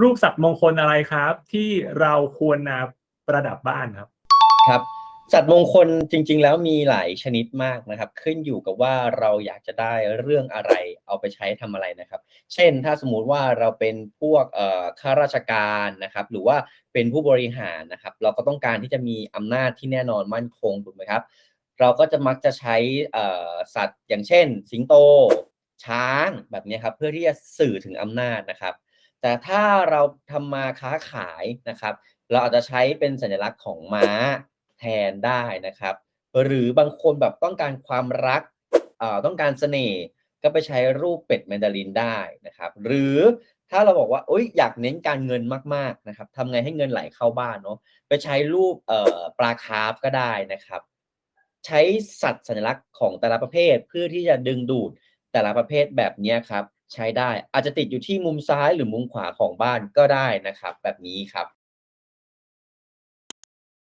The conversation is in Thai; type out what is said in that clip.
รูปสัตว์มงคลอะไรครับ ที่เราควรนะประดับบ้านครับ ครับสัตว์มงคลจริง ๆ แล้วมีหลายชนิดมากนะครับ ขึ้นอยู่กับว่าเราอยากจะได้เรื่องอะไรเอาไปใช้ทำอะไรนะครับ เช่นถ้าสมมุติว่าเราเป็นพวกข้าราชการนะครับ หรือว่าเป็นผู้บริหารนะครับ เราก็ต้องการที่จะมีอำนาจที่แน่นอนมั่นคงถูกไหมครับ เราก็จะมักจะใช้สัตว์อย่างเช่น สิงโต ช้างแบบนี้ครับเพื่อที่จะสื่อถึงอำนาจนะครับ แต่ถ้าเราทำมาค้าขายนะครับ เราอาจจะใช้เป็นสัญลักษณ์ของม้าแทนได้นะครับ หรือบางคนแบบต้องการความรักต้องการเสน่ห์ก็ไปใช้รูปเป็ดแมนดารินได้นะครับ หรือถ้าเราบอกว่าอยอยากเน้นการเงินมากๆนะครับทำไงให้เงินไหลเข้าบ้านเนาะไปใช้รูปปลาคาร์ฟก็ได้นะครับ ใช้สัตว์สัญลักษณ์ของแต่ละประเภทเพื่อที่จะดึงดูดแต่ละประเภทแบบนี้ครับ ใช้ได้ อาจจะติดอยู่ที่มุมซ้ายหรือมุมขวาของบ้านก็ได้นะครับ แบบนี้ครับ